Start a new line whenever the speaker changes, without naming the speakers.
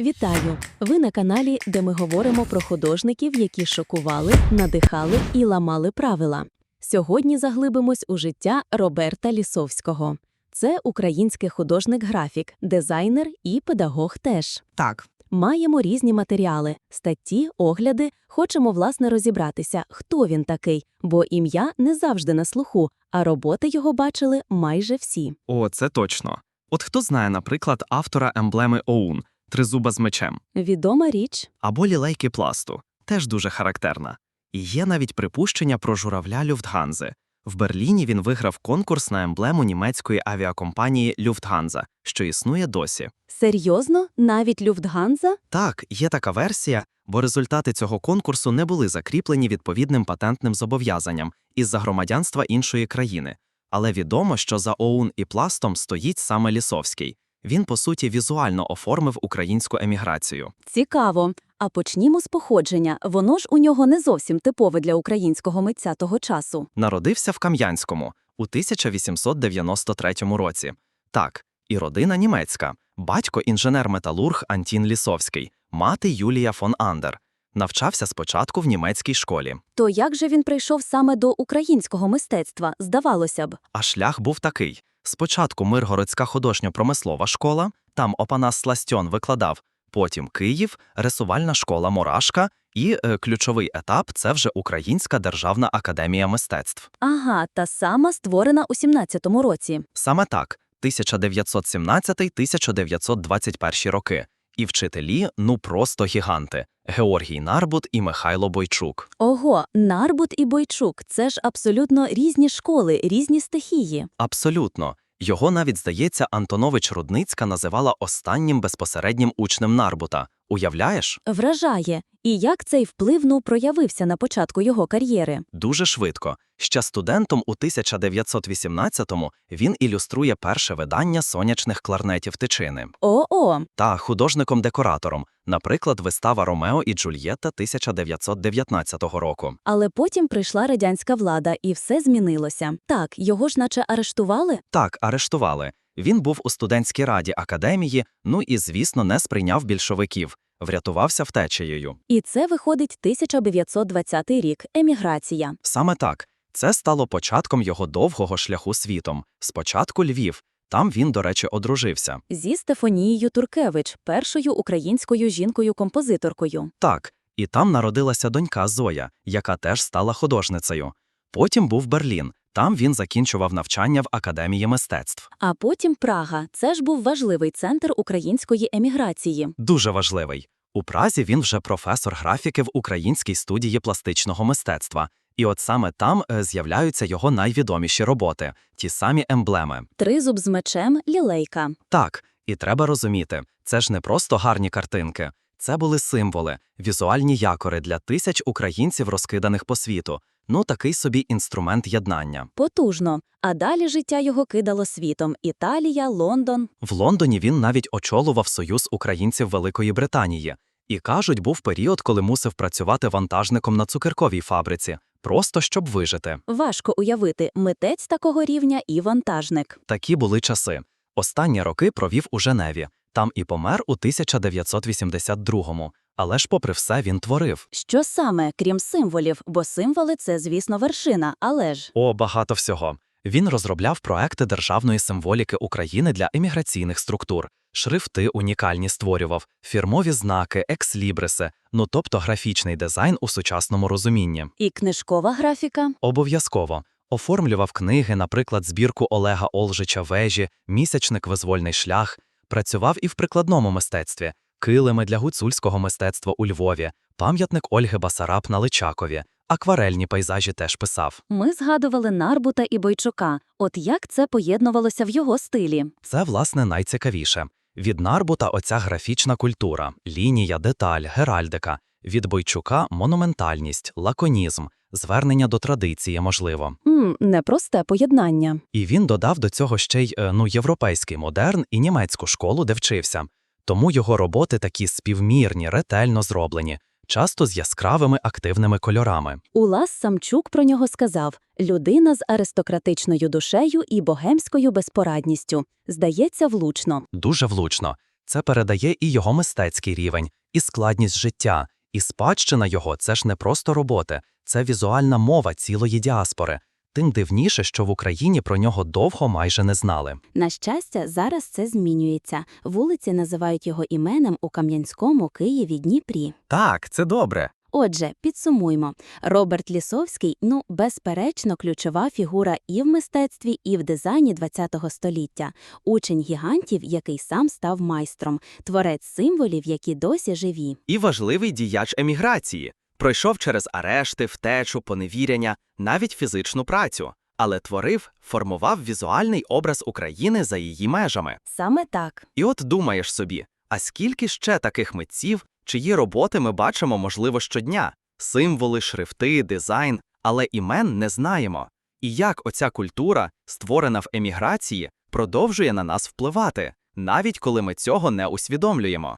Вітаю! Ви на каналі, де ми говоримо про художників, які шокували, надихали і ламали правила. Сьогодні заглибимось у життя Роберта Лісовського. Це український художник-графік, дизайнер і педагог теж.
Так,
Маємо різні матеріали, статті, огляди. Хочемо власне розібратися, хто він такий, бо ім'я не завжди на слуху, а роботи його бачили майже всі.
о, це точно. От хто знає, наприклад, автора емблеми ОУН тризуба з мечем
Відома річ
або лілейки пласту, теж дуже характерна. І є навіть припущення про журавля Люфтганзи. В Берліні він виграв конкурс на емблему німецької авіакомпанії Люфтганза, що існує досі.
серйозно, навіть Люфтганза
Так, є така версія, бо результати цього конкурсу не були закріплені відповідним патентним зобов'язанням із-за громадянства іншої країни. Але відомо, що за ОУН і пластом стоїть саме Лісовський. Він, по суті, візуально оформив українську еміграцію.
Цікаво. А почнімо з походження. Воно ж у нього не зовсім типове для українського митця того часу.
Народився в Кам'янському у 1893 році. Так, і родина німецька. Батько інженер-металург Антін Лісовський, мати Юлія фон Андер. Навчався спочатку в німецькій школі.
То як же він прийшов саме до українського мистецтва, здавалося б?
А шлях був такий: спочатку Миргородська художньо-промислова школа, там Опанас Сластьон викладав, потім Київ, рисувальна школа Мурашка, і е, ключовий етап це вже Українська державна академія мистецтв.
Ага, та сама створена у 17-му році.
Саме так, 1917-1921 роки. І вчителі ну просто гіганти Георгій Нарбут і Михайло Бойчук.
Ого, Нарбут і Бойчук це ж абсолютно різні школи, різні стихії.
Абсолютно. Його навіть, здається, Антонович Рудницька називала останнім безпосереднім учнем Нарбута. Уявляєш?
Вражає. І як цей вплив ну проявився на початку його кар'єри.
Дуже швидко. Ще студентом у 1918-му він ілюструє перше видання сонячних кларнетів Тичини.
О-о,
Та художником-декоратором, наприклад, вистава Ромео і Джульєтта 1919 року.
але потім прийшла радянська влада, і все змінилося. Так, його ж наче арештували?
Так, арештували. Він був у студентській раді академії, ну і, звісно, не сприйняв більшовиків, врятувався втечею.
І це виходить 1920 рік, еміграція.
Саме так. Це стало початком його довгого шляху світом. Спочатку Львів. Там він, до речі, одружився.
Зі Стефанією Туркевич, першою українською жінкою-композиторкою.
Так, і там народилася донька Зоя, яка теж стала художницею. Потім був Берлін. Там він закінчував навчання в Академії мистецтв.
А потім Прага. Це ж був важливий центр української еміграції.
Дуже важливий. У Празі він вже професор графіки в Українській студії пластичного мистецтва. І от саме там е, з'являються його найвідоміші роботи, ті самі емблеми.
Тризуб з мечем, лілейка.
Так, і треба розуміти, це ж не просто гарні картинки. Це були символи, візуальні якори для тисяч українців, розкиданих по світу. Ну, такий собі інструмент єднання.
Потужно. А далі життя його кидало світом: Італія, Лондон.
В Лондоні він навіть очолював Союз українців Великої Британії. І кажуть, був період, коли мусив працювати вантажником на цукерковій фабриці, просто щоб вижити.
Важко уявити митець такого рівня і вантажник.
Такі були часи. Останні роки провів у Женеві. Там і помер у 1982-му. Але ж, попри все, він творив.
Що саме, крім символів, бо символи це, звісно, вершина, але ж.
О, багато всього. Він розробляв проекти державної символіки України для еміграційних структур, шрифти унікальні створював, фірмові знаки, екслібриси, ну тобто графічний дизайн у сучасному розумінні.
І книжкова графіка.
Обов'язково оформлював книги, наприклад, збірку Олега Олжича Вежі, місячник Визвольний шлях, працював і в прикладному мистецтві, килими для гуцульського мистецтва у Львові, пам'ятник Ольги Басараб на Личакові, акварельні пейзажі теж писав.
Ми згадували Нарбута і Бойчука. От як це поєднувалося в його стилі?
Це, власне, найцікавіше. Від Нарбута оця графічна культура, лінія, деталь, геральдика. Від Бойчука монументальність, лаконізм, звернення до традиції, можливо.
М, непросте поєднання.
І він додав до цього ще й е, ну, європейський модерн і німецьку школу, де вчився. Тому його роботи такі співмірні, ретельно зроблені, часто з яскравими активними кольорами.
Улас Самчук про нього сказав: людина з аристократичною душею і богемською безпорадністю. Здається, влучно.
Дуже влучно.
Це передає і його мистецький рівень, і складність життя, і спадщина його це ж не просто роботи, це візуальна мова цілої діаспори. Тим дивніше, що в Україні про нього довго майже не знали.
На щастя, зараз це змінюється. Вулиці називають його іменем у Кам'янському, Києві, Дніпрі.
Так, це добре.
Отже, підсумуймо. Роберт Лісовський, ну, безперечно, ключова фігура і в мистецтві, і в дизайні ХХ століття. Учень гігантів, який сам став майстром, творець символів, які досі живі.
І важливий діяч еміграції. Пройшов через арешти, втечу, поневіряння, навіть фізичну працю, але творив, формував візуальний образ України за її межами.
Саме так.
І от думаєш собі, а скільки ще таких митців, чиї роботи ми бачимо, можливо, щодня? Символи, шрифти, дизайн, але імен не знаємо. І як оця культура, створена в еміграції, продовжує на нас впливати, навіть коли ми цього не усвідомлюємо.